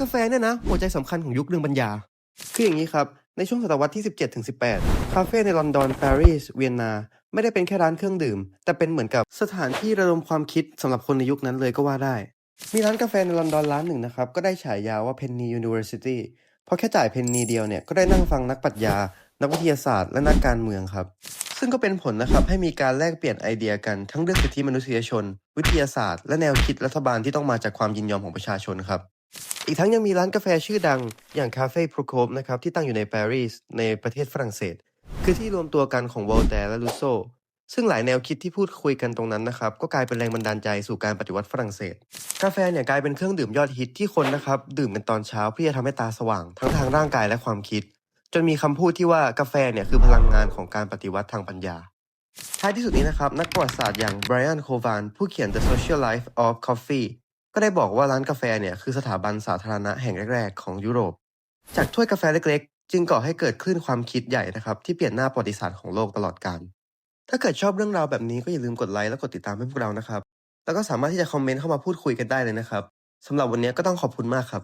กาแฟเนี่ยนะ หัวใจสำคัญของยุคเรื่องปัญญา คืออย่างนี้ครับ ในช่วงศตวรรษที่ 17ถึง18 คาเฟ่ในลอนดอนปารีสเวียนนาไม่ได้เป็นแค่ร้านเครื่องดื่ม แต่เป็นเหมือนกับสถานที่ระดมความคิดสำหรับคนในยุคนั้นเลยก็ว่าได้ มีร้านกาแฟในลอนดอนร้านหนึ่งนะครับ ก็ได้ฉายาว่า Penny University เพราะแค่จ่ายเพนนีเดียวเนี่ยก็ได้นั่งฟังนักปรัชญา นักวิทยาศาสตร์และนักการเมืองครับ ซึ่งก็เป็นผลนะครับให้มีการแลกเปลี่ยนไอเดียกันทั้งเรื่องสิทธิมนุษยชน วิทยาศาสตร์ และแนวคิดรัฐบาลที่ต้องมาจากความยินยอมของประชาชนครับ อีกทั้งยังมีร้านกาแฟชื่อดังอย่างคาเฟ่โปรโคปนะครับที่ตั้งอยู่ในปารีสในประเทศฝรั่งเศส คือที่รวมตัวกันของวอลแตร์และลูโซซึ่งหลายแนวคิดที่พูดคุยกันตรงนั้นนะครับ ก็กลายเป็นแรงบันดาลใจสู่การปฏิวัติฝรั่งเศส กาแฟเนี่ยกลายเป็นเครื่องดื่มยอดฮิตที่คนนะครับ ดื่มกันตอนเช้าเพื่อจะทำให้ตาสว่าง ทั้งทางร่างกายและความคิด จนมีคำพูดที่ว่ากาแฟเนี่ยคือพลังงานของการปฏิวัติทางปัญญา ท้ายที่สุดนี้นะครับ นักประวัติศาสตร์อย่างไบรอันโควานผู้เขียน The Social Life of Coffee ก็ได้บอกว่าร้านกาแฟเนี่ยคือสถาบันสาธารณะแห่งแรก ๆ ของยุโรป จากถ้วยกาแฟเล็กๆ จึงก่อให้เกิดคลื่นความคิดใหญ่นะครับที่เปลี่ยนหน้าประวัติศาสตร์ของโลกตลอดกาลถ้าเกิดชอบเรื่องราวแบบนี้ก็อย่าลืมกดไลค์และกดติดตามให้พวกเรานะครับ แล้วก็สามารถที่จะคอมเมนต์เข้ามาพูดคุยกันได้เลยนะครับสำหรับวันนี้ก็ต้องขอบคุณมากครับ